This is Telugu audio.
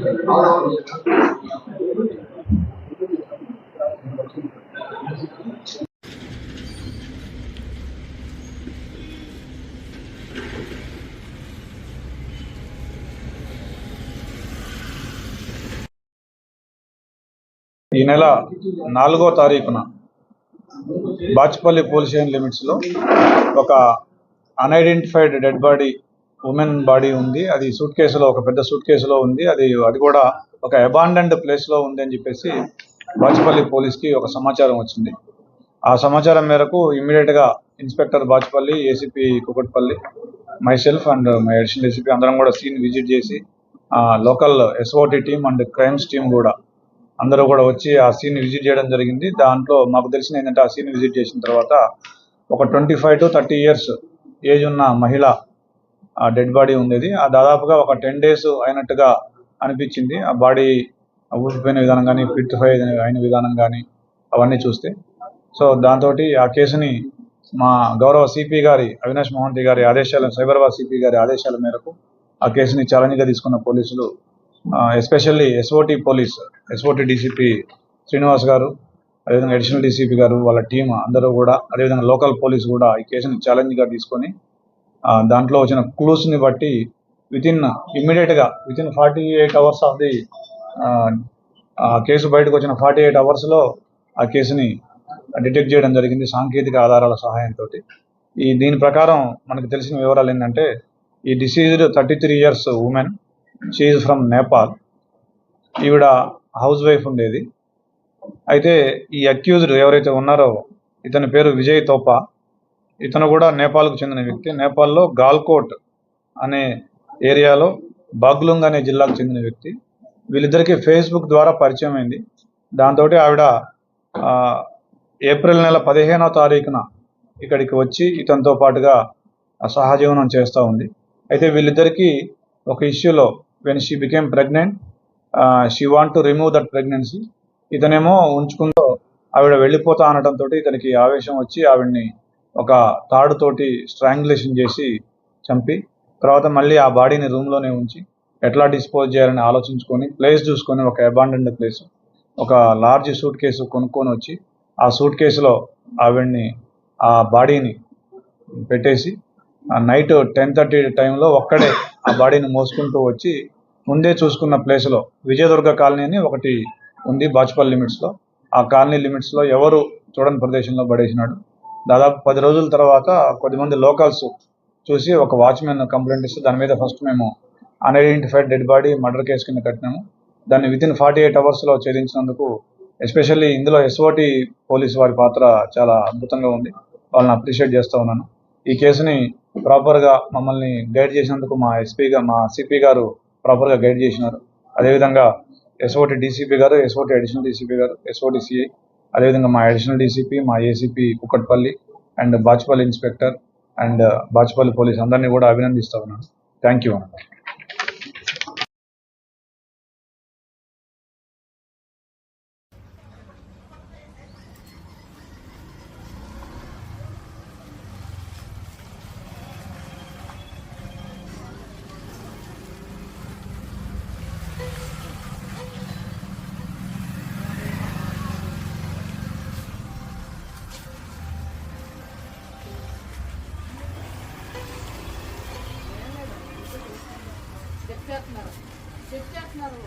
ఈ నెల నాలుగో తారీఖున బాచ్పల్లి పోలీస్ స్టేషన్ లిమిట్స్లో ఒక unidentified dead body women body ఉంది అది సూట్ కేసులో ఒక పెద్ద సూట్ కేసులో ఉంది అది అది కూడా ఒక అబాండెంట్ ప్లేస్లో ఉంది అని చెప్పేసి బాచ్పల్లి పోలీస్కి ఒక సమాచారం వచ్చింది. ఆ సమాచారం మేరకు ఇమ్మీడియట్గా inspector Bachupally ACP Kukatpally myself and my additional ACP అందరం కూడా సీన్ విజిట్ చేసి local SOT team and crimes team కూడా అందరూ కూడా వచ్చి ఆ సీన్ విజిట్ చేయడం జరిగింది. దాంట్లో మాకు తెలిసిన ఏంటంటే ఆ సీన్ విజిట్ చేసిన తర్వాత ఒక twenty five to thirty years age ఉన్న మహిళ డెడ్ బాడీ ఉండేది. ఆ దాదాపుగా ఒక టెన్ డేస్ అయినట్టుగా అనిపించింది. ఆ బాడీ ఊసిపోయిన విధానం కానీ ఫిట్ అయిన విధానం కానీ అవన్నీ చూస్తే. సో దాంతో ఆ కేసుని మా గౌరవ సిపి గారి అవినాష్ మోహంతి గారి ఆదేశాల సైబరాబాద్ సిపి గారి ఆదేశాల మేరకు ఆ కేసుని ఛాలెంజ్గా తీసుకున్న పోలీసులు especially SOT police SOT DCP Srinivas garu అదేవిధంగా అడిషనల్ డీసీపీ గారు వాళ్ళ టీం అందరూ కూడా అదేవిధంగా లోకల్ పోలీస్ కూడా ఈ కేసుని ఛాలెంజ్గా తీసుకొని దాంట్లో వచ్చిన క్లూస్ని బట్టి వితిన్ ఇమ్మీడియట్గా within forty eight hours of the ఆ కేసు బయటకు వచ్చిన ఫార్టీ ఎయిట్ అవర్స్లో ఆ కేసుని డిటెక్ట్ చేయడం జరిగింది సాంకేతిక ఆధారాల సహాయంతో ఈ దీని ప్రకారం మనకు తెలిసిన వివరాలు ఏంటంటే ఈ deceased thirty three years women she from Nepal ఈవిడ హౌస్ వైఫ్ ఉండేది. అయితే ఈ అక్యూజ్డ్ ఎవరైతే ఉన్నారో ఇతని పేరు విజయ్ తోపా. ఇతను కూడా నేపాల్కు చెందిన వ్యక్తి. నేపాల్లో గాల్కోట్ అనే ఏరియాలో బాగ్లుంగ్ అనే జిల్లాకు చెందిన వ్యక్తి. వీళ్ళిద్దరికీ ఫేస్బుక్ ద్వారా పరిచయం అయింది. దాంతో ఆవిడ ఏప్రిల్ నెల పదిహేనో తారీఖున ఇక్కడికి వచ్చి ఇతనితో పాటుగా సహజీవనం చేస్తూ ఉంది. అయితే వీళ్ళిద్దరికీ ఒక ఇష్యూలో when she became pregnant she want to remove that pregnancy ఇతనేమో ఉంచుకుందో ఆవిడ వెళ్ళిపోతా అనడంతో ఇతనికి ఆవేశం వచ్చి ఆవిడ్ని ఒక తాడుతోటి స్ట్రాంగులేషన్ చేసి చంపి తర్వాత మళ్ళీ ఆ బాడీని రూమ్లోనే ఉంచి ఎట్లా డిస్పోజ్ చేయాలని ఆలోచించుకొని ప్లేస్ చూసుకొని ఒక అబాండెంట్ ప్లేస్ ఒక లార్జ్ సూట్ కేసు కొనుక్కొని వచ్చి ఆ సూట్ కేసులో ఆవిడ్ని ఆ బాడీని పెట్టేసి ఆ నైట్ టెన్ థర్టీ టైంలో ఒక్కడే ఆ బాడీని మోసుకుంటూ వచ్చి ముందే చూసుకున్న ప్లేస్లో విజయదుర్గ కాలనీ అని ఒకటి ఉంది బాజ్పల్ లిమిట్స్లో ఆ కాలనీ లిమిట్స్లో ఎవరు చూడని ప్రదేశంలో పడేసినాడు? దాదాపు పది రోజుల తర్వాత కొద్దిమంది లోకల్స్ చూసి ఒక వాచ్మెన్ కంప్లైంట్ ఇస్తే దాని మీద ఫస్ట్ మేము unidentified dead body murder case కింద కట్టినాము. దాన్ని విత్ ఇన్ ఫార్టీ ఎయిట్ అవర్స్లో ఛేదించినందుకు ఎస్పెషల్లీ ఇందులో ఎస్ఓటి పోలీస్ వారి పాత్ర చాలా అద్భుతంగా ఉంది. వాళ్ళని అప్రిషియేట్ చేస్తూ ఉన్నాను. ఈ కేసుని ప్రాపర్గా మమ్మల్ని గైడ్ చేసినందుకు మా ఎస్పీగా మా సిపి గారు ప్రాపర్గా గైడ్ చేసినారు. అదేవిధంగా SOT DCP garu SOT additional DCP garu SOT CI అదేవిధంగా మా అడిషనల్ డీసీపీ మా ACP Kukatpally and Bachupally inspector and Bachupally police అందరినీ కూడా అభినందిస్తూ ఉన్నాను. Thank you. చెక్ చేస్తున్నారు.